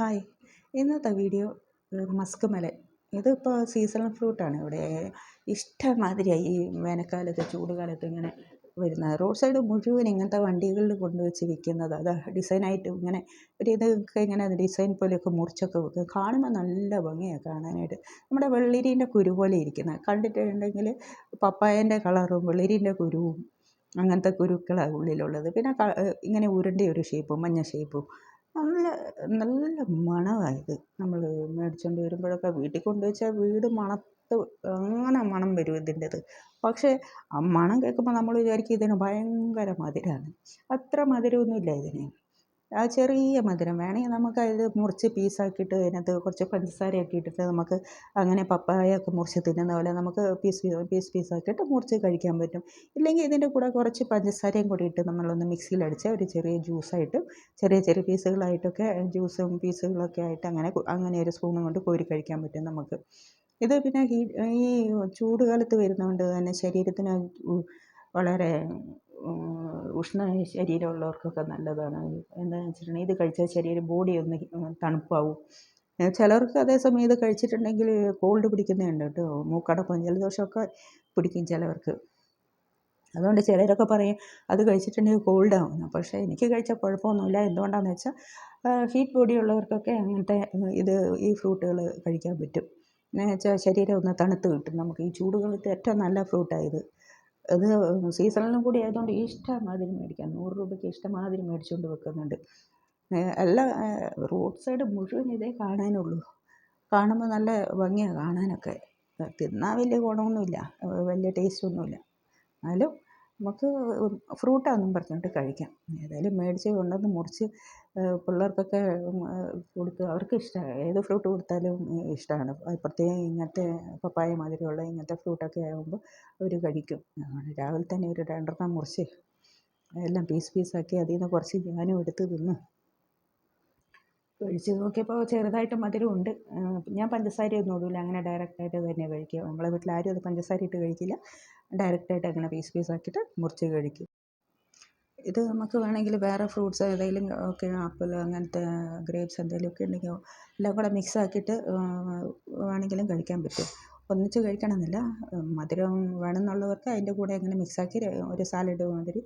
Hi ഇന്നത്തെ video musk melon ഇതിപ്പോൾ seasonal ഫ്രൂട്ടാണ് ഇവിടെ ഇഷ്ടമാതിരിയായി ഈ വേനൽക്കാലത്ത് ചൂടുകാലത്ത് ഇങ്ങനെ വരുന്നത് റോഡ് സൈഡ് മുഴുവൻ ഇങ്ങനത്തെ വണ്ടികളിൽ കൊണ്ടുവച്ച് വിൽക്കുന്നത്. അത് ഡിസൈനായിട്ട് ഇങ്ങനെ ഒരു ഇതൊക്കെ ഇങ്ങനെ ഡിസൈൻ പോലെയൊക്കെ മുറിച്ചൊക്കെ വെക്കും. കാണുമ്പോൾ നല്ല ഭംഗിയാണ് കാണാനായിട്ട്. നമ്മുടെ വെള്ളരീന്റെ കുരു പോലെ ഇരിക്കുന്നത് കണ്ടിട്ടുണ്ടെങ്കിൽ പപ്പായന്റെ കളറും വെള്ളരീന്റെ കുരുവും അങ്ങനത്തെ കുരുക്കളാണ് ഉള്ളിലുള്ളത്. പിന്നെ ഇങ്ങനെ ഉരുണ്ട ഒരു ഷേപ്പും മഞ്ഞ ഷേപ്പും നല്ല നല്ല മണമായത്. നമ്മൾ മേടിച്ചുകൊണ്ട് വരുമ്പോഴൊക്കെ വീട്ടിൽ കൊണ്ട് വെച്ചാൽ വീട് മണത്ത് അങ്ങനെ മണം വരും ഇതിന്റെത്. പക്ഷേ ആ മണം കേൾക്കുമ്പോൾ നമ്മൾ വിചാരിക്കും ഇതിന് ഭയങ്കര മധുരമാണ് അത്ര മധുരമൊന്നുമില്ല ഇതിന്. ആ ചെറിയ മധുരം വേണമെങ്കിൽ നമുക്ക് അത് മുറിച്ച് പീസാക്കിയിട്ട് അതിനകത്ത് കുറച്ച് പഞ്ചസാരയൊക്കെ ഇട്ടിട്ട് നമുക്ക് അങ്ങനെ പപ്പായൊക്കെ മുറിച്ച് തിന്നുന്ന പോലെ നമുക്ക് പീസ് പീസ് പീസാക്കിയിട്ട് മുറിച്ച് കഴിക്കാൻ പറ്റും. ഇല്ലെങ്കിൽ ഇതിന്റെ കൂടെ കുറച്ച് പഞ്ചസാരയും കൂടി ഇട്ട് നമ്മളൊന്ന് മിക്സിയിലടിച്ച് ഒരു ചെറിയ ജ്യൂസായിട്ട് ചെറിയ ചെറിയ പീസുകളായിട്ടൊക്കെ ജ്യൂസും പീസുകളൊക്കെ ആയിട്ട് അങ്ങനെ അങ്ങനെ ഒരു സ്പൂണും കൊണ്ട് കോരി കഴിക്കാൻ പറ്റും നമുക്ക്. ഇത് പിന്നെ ഈ ചൂട് കാലത്ത് വരുന്നതുകൊണ്ട് തന്നെ ശരീരത്തിന് വളരെ ഉഷ്ണ ശരീരമുള്ളവർക്കൊക്കെ നല്ലതാണ്. എന്താണെന്ന് വെച്ചിട്ടുണ്ടെങ്കിൽ ഇത് കഴിച്ചാൽ ശരീരം ബോഡി ഒന്ന് തണുപ്പാവും. ചിലർക്ക് അതേസമയം ഇത് കഴിച്ചിട്ടുണ്ടെങ്കിൽ കോൾഡ് പിടിക്കുന്നതുണ്ട് കേട്ടോ. മൂക്കടപ്പും ജലദോഷമൊക്കെ പിടിക്കും ചിലവർക്ക്. അതുകൊണ്ട് ചിലരൊക്കെ പറയും അത് കഴിച്ചിട്ടുണ്ടെങ്കിൽ കോൾഡ് ആവുന്നു പക്ഷേ എനിക്ക് കഴിച്ചാൽ കുഴപ്പമൊന്നുമില്ല. എന്തുകൊണ്ടാണെന്ന് വെച്ചാൽ ഹീറ്റ് ബോഡി ഉള്ളവർക്കൊക്കെ അങ്ങനത്തെ ഇത് ഈ ഫ്രൂട്ടുകൾ കഴിക്കാൻ പറ്റും. എന്നുവെച്ചാൽ ശരീരം ഒന്ന് തണുത്ത് കിട്ടും. നമുക്ക് ഈ ചൂടുകാലത്ത് ഏറ്റവും നല്ല ഫ്രൂട്ടാണ് ഇത്. അത് സീസണിലും കൂടി ആയതുകൊണ്ട് ഇഷ്ടമാതിരി മേടിക്കാൻ നൂറ് രൂപയ്ക്ക് ഇഷ്ടമാതിരി മേടിച്ചുകൊണ്ട് വെക്കുന്നുണ്ട്. എല്ലാ റോഡ് സൈഡ് മുഴുവൻ ഇതേ കാണാനുള്ളൂ. കാണുമ്പോൾ നല്ല ഭംഗിയാണ് കാണാനൊക്കെ. തിന്നാൽ വലിയ ഗുണമൊന്നുമില്ല. വലിയ ടേസ്റ്റൊന്നുമില്ല എന്നാലും നമുക്ക് ഫ്രൂട്ടാണെന്നും പറഞ്ഞിട്ട് കഴിക്കാം. ഏതായാലും മേടിച്ച് കൊണ്ടുവന്ന് മുറിച്ച് പിള്ളേർക്കൊക്കെ കൊടുത്ത് അവർക്ക് ഇഷ്ടമാണ് ഏത് ഫ്രൂട്ട് കൊടുത്താലും ഇഷ്ടമാണ് പ്രത്യേകം ഇങ്ങനത്തെ പപ്പായ മാതിരിയുള്ള ഇങ്ങനത്തെ ഫ്രൂട്ടൊക്കെ ആകുമ്പോൾ അവർ കഴിക്കും. രാവിലെ തന്നെ ഒരു രണ്ടെണ്ണം മുറിച്ച് എല്ലാം പീസ് പീസാക്കി അതിൽ നിന്ന് കുറച്ച് ഞാനും എടുത്ത് തിന്ന്. കഴിച്ച് നോക്കിയപ്പോൾ ചെറുതായിട്ട് മധുരമുണ്ട്. ഞാൻ പഞ്ചസാരയൊന്നും ഇടില്ല അങ്ങനെ ഡയറക്റ്റായിട്ട് തന്നെ കഴിക്കുക നമ്മളെ വീട്ടിൽ ആരും അത് പഞ്ചസാര ഇട്ട് കഴിക്കില്ല. ഡയറക്റ്റായിട്ട് അങ്ങനെ പീസ് പീസ് ആക്കിയിട്ട് മുറിച്ച് കഴിക്കും. ഇത് നമുക്ക് വേണമെങ്കിൽ വേറെ ഫ്രൂട്ട്സ് ഏതെങ്കിലും ഒക്കെ ആപ്പിൾ അങ്ങനത്തെ ഗ്രേപ്സ് എന്തെങ്കിലുമൊക്കെ ഉണ്ടെങ്കിൽ എല്ലാം കൂടെ മിക്സ് ആക്കിയിട്ട് വേണമെങ്കിലും കഴിക്കാൻ പറ്റും. ഒന്നിച്ച് കഴിക്കണമെന്നില്ല. മധുരം വേണമെന്നുള്ളവർക്ക് അതിന്റെ കൂടെ അങ്ങനെ മിക്സാക്കി ഒരു സാലഡ് മാതിരി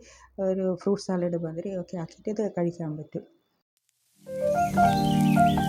ഒരു ഫ്രൂട്ട് സാലഡ് മാതിരി ഒക്കെ ആക്കിയിട്ട് ഇത് കഴിക്കാൻ പറ്റും. Thank you.